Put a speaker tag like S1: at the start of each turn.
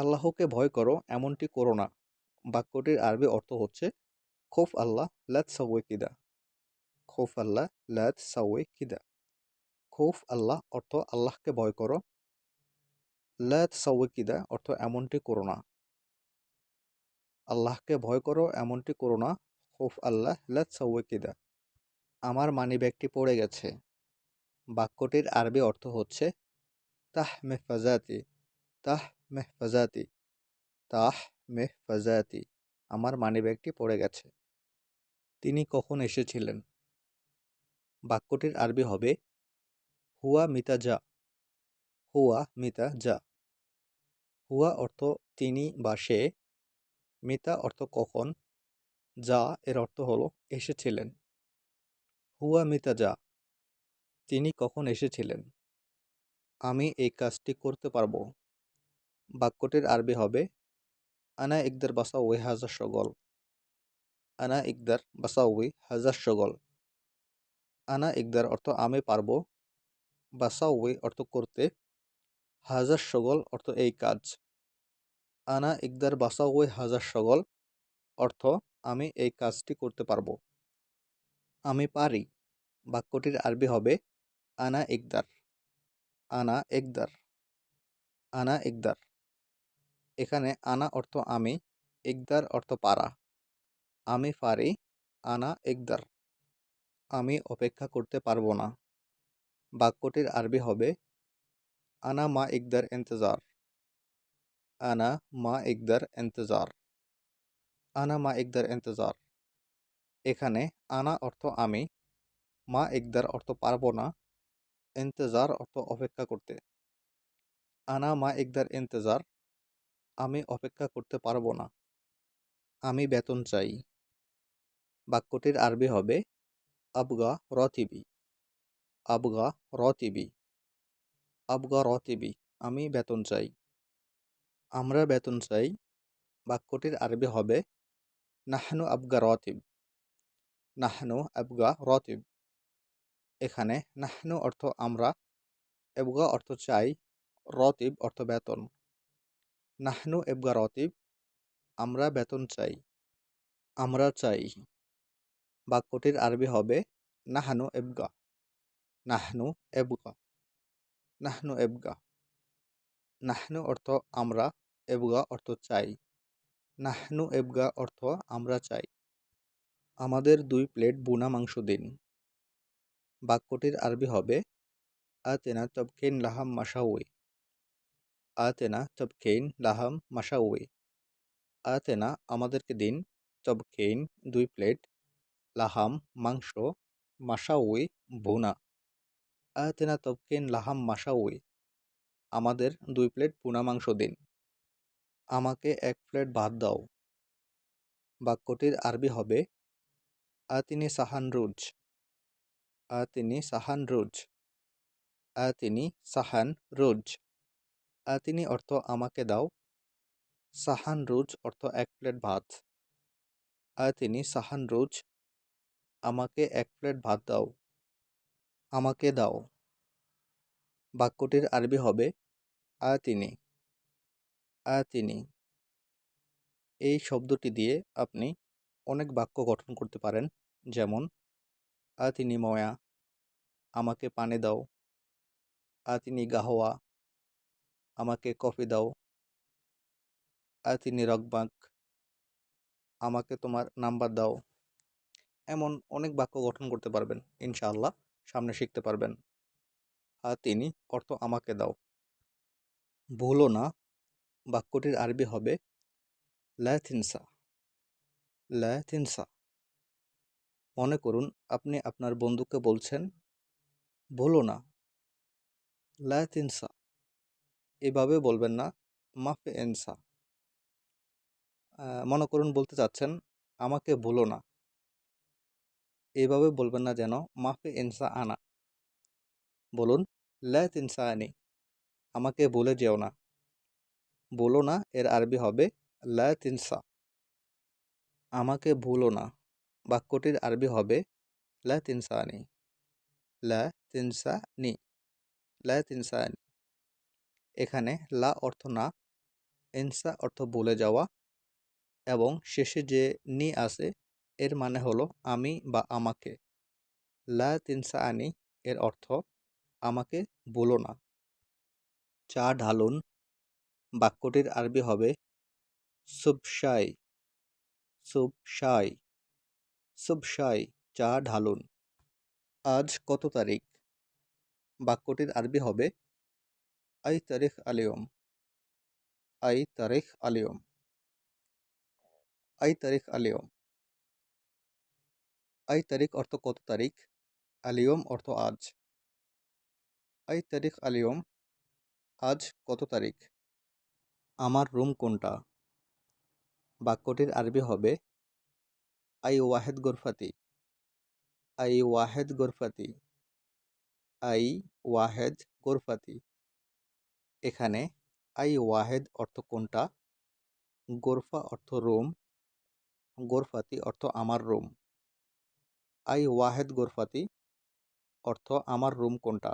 S1: আল্লাহকে ভয় করো, এমনটি করো না। বাক্যটির আরবি অর্থ হচ্ছে, খোফ আল্লাহ ল্যাত সাউয়ে কিদা খোফ আল্লাহ ল্যাত সাউয়ে কিদা খোফ আল্লাহ অর্থ আল্লাহকে ভয় করো। ল্যাত সাউয়ে কিদা অর্থ এমনটি করো না। আল্লাহকে ভয় করো, এমনটি করো না। খোফ আল্লাহ ল্যাত সাউয়ে কিদা আমার মানিব্যাগটি পড়ে গেছে। বাক্যটির আরবি অর্থ হচ্ছে তাহ মেহফাজাতি তাহ মেহফাজাতি, তাহ মেহফাজাতি, আমার মানিব্যাগটি পড়ে গেছে। তিনি কখন এসেছিলেন? বাক্যটির আরবি হবে, হুয়া মিতা যা হুয়া মিতা যা হুয়া অর্থ তিনি বা সে, মিতা অর্থ কখন যা এর অর্থ হলো এসেছিলেন। হুয়া মিতা যা তিনি কখন এসেছিলেন? আমি এই কাজটি করতে পারব? বাক্যটির আরবি হবে, আনা ইকদার বাসা ওই হাজার সগল আনা ইকদার বাসা ওই হাজার সগল আনা ইকদার অর্থ আমি পারব। বাসা ওই অর্থ করতে। হাজার সগল অর্থ এই কাজ। আনা ইকদার বাসা ওই হাজার সগল অর্থ আমি এই কাজটি করতে পারব। আমি পারি। বাক্যটির আরবি হবে, আনা ইকদার। আনা একদার আনা একদার এখানে আনা অর্থ আমি, একদার অর্থ পারা। আমি পারি, আনা একদার। আমি অপেক্ষা করতে পারব না। বাক্যটির আরবি হবে, আনা মা ইকদার এন্তজার আনা মা ইকদার এন্তজার আনা মা ইকদার এন্তজার এখানে আনা অর্থ আমি, মা একদার অর্থ পারব না, ইন্তজার অর্থ অপেক্ষা করতে। আনা মা ইকদার ইন্তজার। আমি অপেক্ষা করতে পারব না। আমি বেতন চাই। বাক্যটির আরবি হবে, আবগা রতিবি। আবগা রতিবি। আবগা রতিবি, আমি বেতন চাই। আমরা বেতন চাই, বাক্যটির আরবি হবে, নাহনু আবগা রতিব। নাহনু আবগা রতিব। এখানে নাহনু অর্থ আমরা এবগা অর্থ চাই, রতিব অর্থ বেতন। নাহনু এবগা রতিব, আমরা বেতন চাই। আমরা চাই বাক্যটির আরবি হবে, নাহানু এবগা। নাহনু এবগা। নাহনু এবগা। নাহনু অর্থ আমরা, এবগা অর্থ চাই। নাহনু এবগা অর্থ আমরা চাই। আমাদের দুই প্লেট বুনা মাংস দিন। বাক্যটির আরবি হবে, আতেনা তবকেন লাহাম মাসাউই আতেনা তবকেন লাহাম মাসাউই আতেনা আমাদেরকে দিন তবকেন দুই প্লেট লাহাম মাংস মাসাউই ভুনা। আতেনা তবকেন লাহাম মাসাউই আমাদের দুই প্লেট পুনা মাংস দিন। আমাকে এক প্লেট ভাত দাও। বাক্যটির আরবি হবে আতিনি সাহান রুজ। আতিনি সাহান রুজ। আতিনি সাহান রুজ। আতিনি অর্থ আমাকে দাও। সাহান রুজ অর্থ এক প্লেট ভাত। আতিনি সাহান রুজ আমাকে এক প্লেট ভাত দাও। আমাকে দাও। বাক্যটির আরবি হবে আতিনি আতিনি এই শব্দটি দিয়ে আপনি অনেক বাক্য গঠন করতে পারেন, যেমন আতিনি ময়া, আমাকে পানে দাও। আতিনি গাহওয়া আমাকে কফি দাও। আতিনি রকবাক আমাকে তোমার নাম্বার দাও। এমন অনেক বাক্য গঠন করতে পারবেন, ইনশাআল্লাহ, সামনে শিখতে পারবেন। আর তিনি অর্থ আমাকে দাও। ভুলো না, বাক্যটির আরবি হবে ল্যাথিনসা। ল্যাথিনসা। মনে করুন, আপনি আপনার বন্ধুকে বলছেন, ভুলো না। ল্যাথিনসা। এভাবে বলবেন না, মাফে এনসা মনে করুন বলতে চাচ্ছেন, আমাকে ভুলো না। এভাবে বলবেন না যেন, মাফে এনসা আনা। বলুন ল্যাথ ইনসা আনি। আমাকে বলে যেও না। বলো না এর আরবি হবে ল্যাথ ইনসা আমাকে ভুলো না। বাক্যটির আরবি হবে লা তিনসানি লা তিনসানি লা তিনসানি এখানে লা অর্থ না ইনসা অর্থ বলে যাওয়া এবং শেষে যে নি আছে, এর মানে হলো আমি বা আমাকে। লা তিনসা আনি, এর অর্থ আমাকে বলো না। চা ঢালুন, বাক্যটির আরবি হবে সুবশাই সুবশাই সুবশাই চা ঢালুন। আজ কত তারিখ? বাক্যটির আরবি হবে আই তারিখ আলিয়ম। আই তারিখ আলিয়ম। আই তারিখ আলিয়ম। আই তারিখ অর্থ কত তারিখ? আলিয়ম অর্থ আজ। আই তারিখ আলিয়ম, আজ কত তারিখ? আমার রুম কোনটা? বাক্যটির আরবি হবে, আই ওয়াহেদ গোরফাতি। আই ওয়াহেদ গোরফাতি। আই ওয়াহেদ গোরফাতি। এখানে আই ওয়াহেদ অর্থ কোনটা? গোরফা অর্থ রুম। গোরফাতি অর্থ আমার রুম। আই ওয়াহেদ গোরফাতি অর্থ আমার রুম কোনটা?